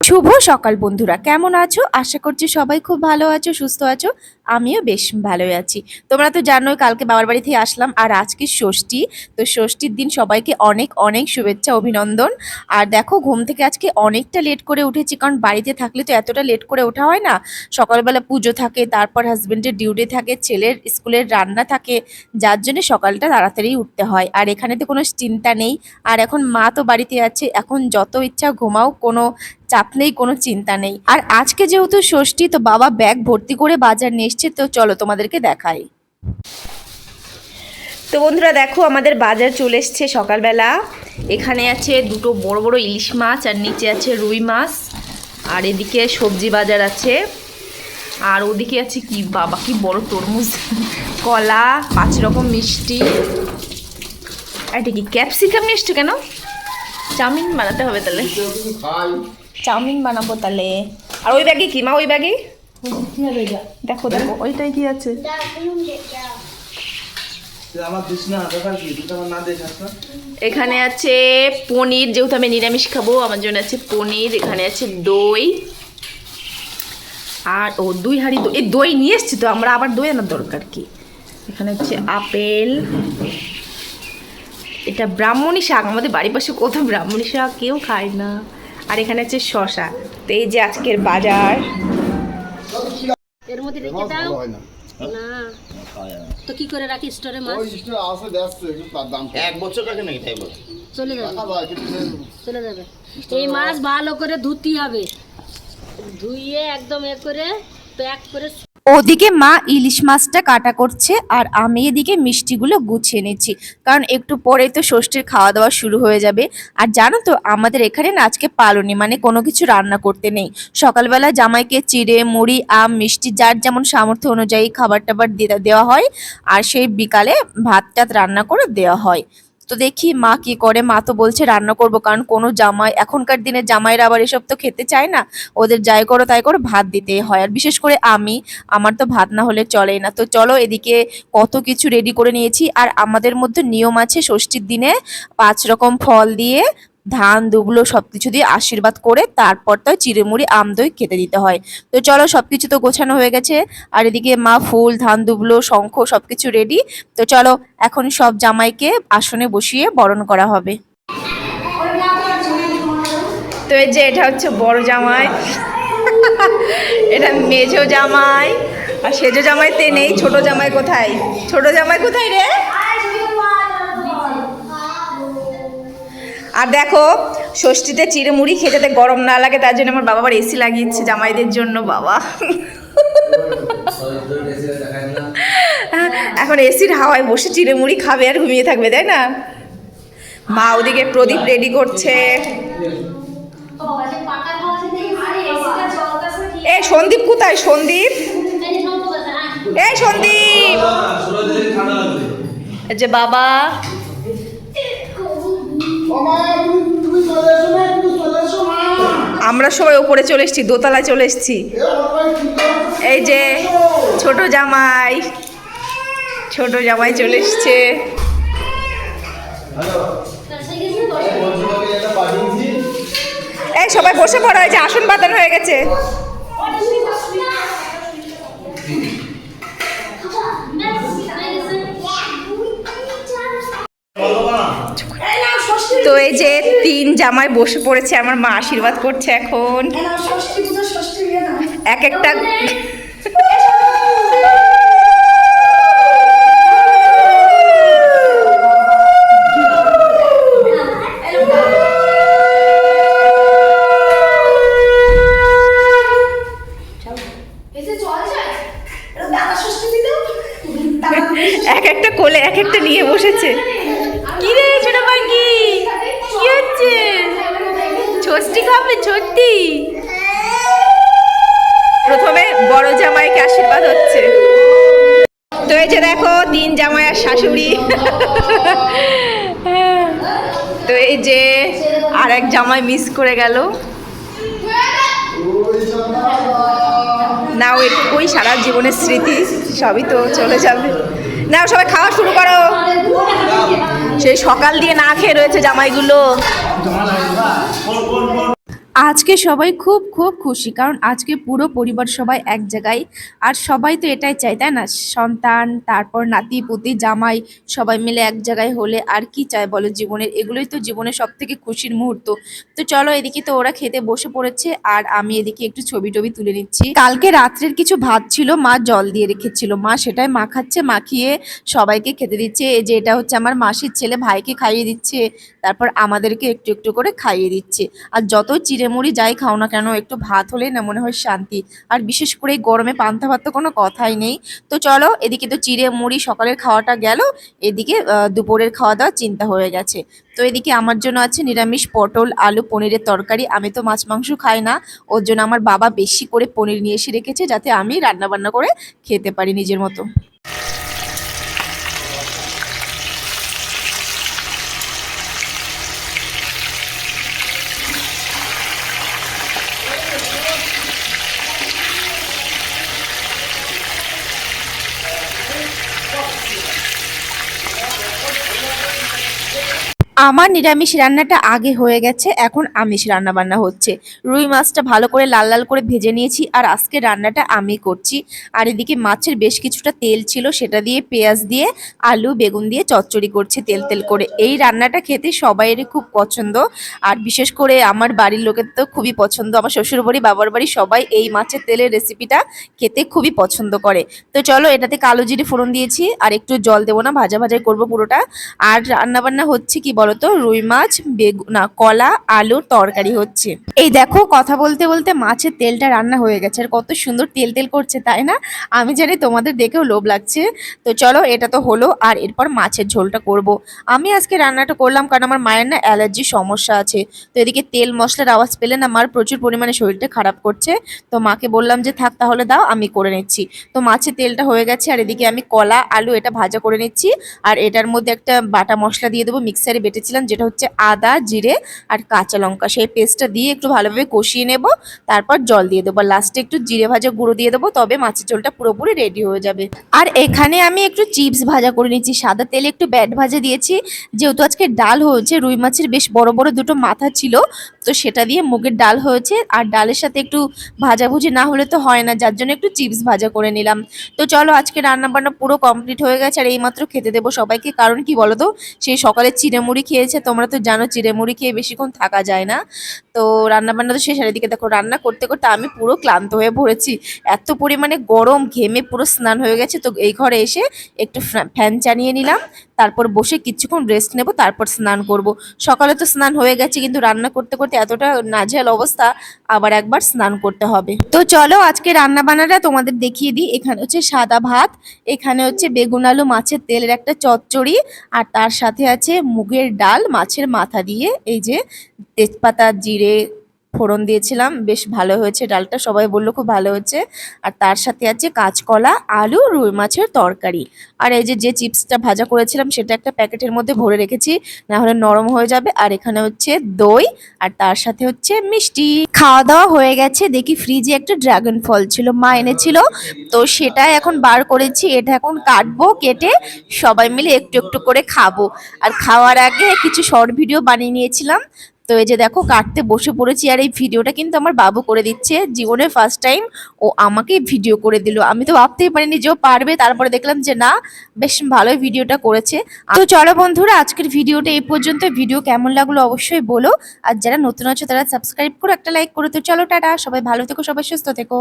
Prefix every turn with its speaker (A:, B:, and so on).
A: শুভ সকাল বন্ধুরা, কেমন আছো? আশা করছি সবাই খুব ভালো আছো, সুস্থ আছো, আমিও বেশ ভালোই আছি। তোমরা তো জানোই কালকে বাবার বাড়ি থেকে আসলাম, আর আজকে ষষ্ঠী, তো ষষ্ঠীর দিন সবাইকে অনেক অনেক শুভেচ্ছা, অভিনন্দন। আর দেখো, ঘুম থেকে আজকে অনেকটা লেট করে উঠেছি, কারণ বাড়িতে থাকলে তো এতটা লেট করে ওঠা হয় না। সকালবেলা পুজো থাকে, তারপর হাজবেন্ডের ডিউটি থাকে, ছেলের স্কুলের রান্না থাকে, যার জন্য সকালটা তাড়াতাড়ি উঠতে হয়। আর এখানে তো কোনো চিন্তা নেই। আর এখন মা তো বাড়িতে আছে, এখন যত ইচ্ছা ঘুমাও, কোনো চাপ নেই কোনো চিন্তা নেই। আর আজকে যেহেতু ষষ্ঠী, তো বাবা ব্যাগ ভর্তি করে বাজার নিয়ে এসছে তো চলো তোমাদেরকে দেখাই। তো বন্ধুরা দেখো, আমাদের বাজার চলে এসছে সকালবেলা। এখানে আছে দুটো বড় বড় ইলিশ মাছ, আর নিচে আছে রুই মাছ, আর এদিকে সবজি বাজার আছে। আর ওদিকে আছে কি বাবা, কি বড় তরমুজ, কলা, পাঁচ রকম মিষ্টি। আর এটা কি ক্যাপসিকাম মিষ্টি কেন? চাউমিন বানাতে হবে তাহলে। চাউমিন বানাবো তাহলে। আর ওই ব্যাগে কি? মা, ওই ব্যাগে? দেখো দেখো, ওইটাই কি আছে? এখানে আছে পনির, যেহেতু আমি নিরামিষ খাব, আমার জন্য আছে পনির, এখানে আছে দই। আর ও, দুই হাঁড়ি দই। এই দই নিয়ে এসছি তো, আমরা আবার দই আনার দরকার কি? এখানে হচ্ছে আপেল। এটা ব্রাহ্মণী শাক, আমাদের বাড়ির পাশে কোথাও ব্রাহ্মণী শাক কেউ খায় না। আর এখানে হচ্ছে শশা। তো এই যে আজকের বাজার।
B: এর মধ্যে রেখে দাও। না। তো কি করে রাখি স্টোরে মাছ?
C: এক বছর কাকে নাকি তাই বল?
B: চলে যাবে। চলে যাবে। এই মাছ ভালো করে ধুতি হবে। ধুইয়ে একদম এ করে প্যাক করে
A: ওদিকে মা ইলিশ মাছটা কাটা করছে আর আমি এদিকে মিষ্টিগুলো গুছিয়ে নিচ্ছি। কারণ একটু পরে তো ষষ্ঠীর খাওয়া দাওয়া শুরু হয়ে যাবে। আর জানো তো, আমাদের এখানে না আজকে পালনি মানে কোনো কিছু রান্না করতে নেই। সকালবেলা জামাইকে চিড়ে, মুড়ি, আম, মিষ্টি, যার যেমন সামর্থ্য অনুযায়ী খাবার টাবার দেওয়া হয়, আর সেই বিকালে ভাত টাত রান্না করে দেওয়া হয়। তো দেখি মা কি করে। মা তো বলছে, রান্না করব, কারণ কোনো জামাই এখনকার দিনে জামাইরা আবার এসব তো খেতে চায় না। ওদের যাই করো তাই করো, ভাত দিতেই হয়। আর বিশেষ করে আমি, আমার তো ভাত না হলে চলেই না। তো চলো এদিকে কত কিছু রেডি করে নিয়েছি। আর আমাদের মধ্যে নিয়ম আছে ষষ্ঠীর দিনে পাঁচ রকম ফল দিয়ে ধান দুবলো সব কিছু দিয়ে আশীর্বাদ করে তারপর তো চিড়েমুড়ি, আম, দই খেতে দিতে হয়। তো চলো সব কিছু তো গোছানো হয়ে গেছে, আর এদিকে মা ফুল, ধান দুবলো শঙ্খ সব কিছু রেডি তো চলো এখন সব জামাইকে আসনে বসিয়ে বরণ করা হবে। তো এই যে এটা হচ্ছে বড় জামাই। এটা মেজো জামাই। আর সেজো জামাই তে নেই, ছোট জামাই কোথায়? ছোট জামাই কোথায় রে? আর দেখো ষষ্ঠীতে চিড়ে খেতে যাতে গরম না লাগে তার জন্য আমার বাবা আবার এসি লাগিয়েছে জামাইদের জন্য বাবা। এখন এসির হাওয়ায় বসে চিড়ে মুড়ি খাবে আর ঘুমিয়ে থাকবে তাই না? মা ওদিকে প্রদীপ রেডি করছে। এ সন্দীপ কোথায়? সন্দীপ? এই সন্দীপ! এই যে বাবা আমরা সবাই ওপরে চলে এসেছি, দোতলায় চলে এসেছি। এই যে ছোট জামাই ছোট জামাই চলে এসছে। এই সবাই বসে পড়া হয়েছে আসন পাতানো হয়ে গেছে। তো এই যে তিন জামাই বসে পড়েছে আমার মা আশীর্বাদ করছে এখন। এক একটা এক একটা কোলে এক একটা নিয়ে বসেছে। আশীর্বাদ হচ্ছে। তো এই যে দেখো, তিন জামাই আর শাশুড়ি। তো এই যে আর এক জামাই মিস করে গেল। না ওইটুকুই সারা জীবনের স্মৃতি, সবই তো চলে যাবে। না সবাই খাওয়া শুরু করো। সেই সকাল দিয়ে না খেয়ে রয়েছে জামাইগুলো। আজকে সবাই খুব খুব খুশি, কারণ আজকে পুরো পরিবার সবাই এক জায়গায়। আর সবাই তো এটাই চায়, তাই না? সন্তান, তারপর নাতি, পুতি, জামাই, সবাই মিলে এক জায়গায় হলে আর কি চায় বলো জীবনের? এগুলোই তো জীবনের সব থেকে খুশির মুহূর্ত। তো চলো এদিকে তো ওরা খেতে বসে পড়েছে, আর আমি এদিকে একটু ছবি টবি তুলে নিচ্ছি। কালকে রাত্রের কিছু ভাত ছিল, মা জল দিয়ে রেখেছিল। মা সেটাই মাখাচ্ছে মাখিয়ে সবাইকে খেতে দিচ্ছে। এই যে এটা হচ্ছে আমার মাসির ছেলে, ভাইকে খাইয়ে দিচ্ছে, তারপর আমাদেরকে একটু একটু করে খাইয়ে দিচ্ছে। আর যত চিড়েমুড়ি যাই খাও না কেন, একটু ভাত হলেই না মনে হয় শান্তি। আর বিশেষ করে গরমে পান্তা ভাত তো কোনো কথাই নেই। তো চলো, এদিকে তো চিড়ে মুড়ি সকালের খাওয়াটা গেল, এদিকে দুপুরের খাওয়া দাওয়া চিন্তা হয়ে গেছে। তো এদিকে আমার জন্য আছে নিরামিষ পটল, আলু, পনিরের তরকারি। আমি তো মাছ, মাংস খাই না, ওর জন্য আমার বাবা বেশি করে পনির নিয়ে এসে রেখেছে, যাতে আমি রান্না বান্না করে খেতে পারি নিজের মতো। আমার নিরামিষ রান্নাটা আগে হয়ে গেছে, এখন আমিষ রান্না বান্না হচ্ছে। রুই মাছটা ভালো করে লাল লাল করে ভেজে নিয়েছি আর আজকে রান্নাটা আমি করছি। আর এদিকে মাছের বেশ কিছুটা তেল ছিল, সেটা দিয়ে পেঁয়াজ দিয়ে, আলু, বেগুন দিয়ে চচ্চড়ি করছে তেল তেল করে। এই রান্নাটা খেতে সবাইয়েরই খুব পছন্দ। আর বিশেষ করে আমার বাড়ির লোকের তো খুবই পছন্দ। আমার শ্বশুর বাড়ি বাবার বাড়ি সবাই এই মাছের তেলের রেসিপিটা খেতে খুবই পছন্দ করে। তো চলো এটাতে কালো জিরে ফোড়ন দিয়েছি, আর একটু জল দেবো না, ভাজা ভাজাই করব পুরোটা। আর রান্নাবান্না হচ্ছে কি বলতো রুই মাছ, বেগু, না, কলা আলুর তরকারি হচ্ছে। এই দেখো, কথা বলতে বলতে মাছের তেলটা রান্না হয়ে গেছে। আর কত সুন্দর তেল তেল করছে, তাই না? আমি জানি তোমাদের দেখেও লোভ লাগছে। তো চলো, এটা তো হলো, আর এরপর মাছের ঝোলটা করব। আমি আজকে রান্নাটা করলাম কারণ আমার মায়ের না অ্যালার্জি সমস্যা আছে। তো এদিকে তেল মশলার আওয়াজ পেলে না মার প্রচুর পরিমাণে শরীরটা খারাপ করছে। তো মাকে বললাম যে, থাক, তাহলে দাও, আমি করে নিচ্ছি। তো মাছের তেলটা হয়ে গেছে, আর এদিকে আমি কলা, আলু এটা ভাজা করে নিচ্ছি। আর এটার মধ্যে একটা বাটা মশলা দিয়ে দেবো, মিক্সারে বেটেছিলাম যেটা হচ্ছে আদা, জিরে আর কাঁচা লঙ্কা। সেই পেস্টটা দিয়ে একটু ভালোভাবে কষিয়ে নেব, তারপর জল দিয়ে দেবো। লাস্টে একটু জিরে ভাজা গুঁড়ো দিয়ে দেবো, তবে মাছের ঝোলটা পুরোপুরি রেডি হয়ে যাবে। আর এখানে আমি একটু চিপস ভাজা করে নিয়েছি, সাদা তেলে একটু ব্যাট ভাজা দিয়েছি। যেহেতু আজকে ডাল হয়েছে, রুই মাছের বেশ বড় বড় দুটো মাথা ছিল তো সেটা দিয়ে মুগের ডাল হয়েছে। আর ডালের সাথে একটু ভাজাভুজি না হলে তো হয় না, যার জন্য একটু চিপস ভাজা করে নিলাম। তো চলো আজকে রান্না বান্না পুরো কমপ্লিট হয়ে গেছে, আর এইমাত্র খেতে দেবো সবাইকে। কারণ কি বলো তো সেই সকালে চিড়েমুড়ি খেয়েছে, তোমরা তো জানো চিড়েমুড়ি খেয়ে বেশিক্ষণ থাকা যায় না। তো রান্না বান্না তো আর এদিকে দেখো রান্না করতে করতে আমি পুরো ক্লান্ত হয়ে পড়েছি। এত পরিমাণে গরম, ঘেমে পুরো স্নান হয়ে গেছে। তো এই ঘরে এসে একটু ফ্যা- ফ্যান চানিয়ে নিলাম। তারপর বসে কিছুক্ষণ রেস্ট নেব, তারপর স্নান করব। সকালে তো স্নান হয়ে গেছে, কিন্তু রান্না করতে করতে এতটা নাজেহাল অবস্থা, আবার একবার স্নান করতে হবে। তো চলো আজকে রান্না বান্নাটা তোমাদের দেখিয়ে দিই। এখানে হচ্ছে সাদা ভাত, এখানে হচ্ছে বেগুন আলু মাছের তেলের একটা চচ্চড়ি, আর তার সাথে আছে মুগের ডাল মাছের মাথা দিয়ে, এই যে তেজপাতা, জিরে ফোড়ন দিয়েছিলাম, বেশ ভালো হয়েছে ডালটা, সবাই বলল খুব ভালো হয়েছে। আর তার সাথে আছে কাঁচকলা, আলু, রুই মাছের তরকারি। আর এই যে যে চিপসটা ভাজা করেছিলাম, সেটা একটা প্যাকেটের মধ্যে ভরে রেখেছি, না হলে নরম হয়ে যাবে। আর এখানে হচ্ছে দই, আর তার সাথে হচ্ছে মিষ্টি। খাওয়া দাওয়া হয়ে গেছে, দেখি ফ্রিজে একটা ড্রাগন ফল ছিল, মা এনেছিল। তো সেটাই এখন বার করেছি, এটা এখন কাটবো, কেটে সবাই মিলে একটু একটু করে খাব। আর খাওয়ার আগে কিছু শর্ট ভিডিও বানিয়ে নিয়েছিলাম তো এই যে দেখো, কাটতে বসে পড়েছি আর এই ভিডিওটা কিন্তু আমার বাবু করে দিচ্ছে। জীবনে ফার্স্ট টাইম ও আমাকে ভিডিও করে দিল। আমি তো ভাবতেই পারিনি যে ও পারবে। তারপরে দেখলাম যে না, বেশ ভালোই ভিডিওটা করেছে। তো চলো বন্ধুরা, আজকের ভিডিওটা এই পর্যন্ত। ভিডিও কেমন লাগল অবশ্যই বলো। আর যারা নতুন আছো, তারা সাবস্ক্রাইব করো একটা লাইক করো তো চলো, টাটা। সবাই ভালো থেকো, সবাই সুস্থ থেকো।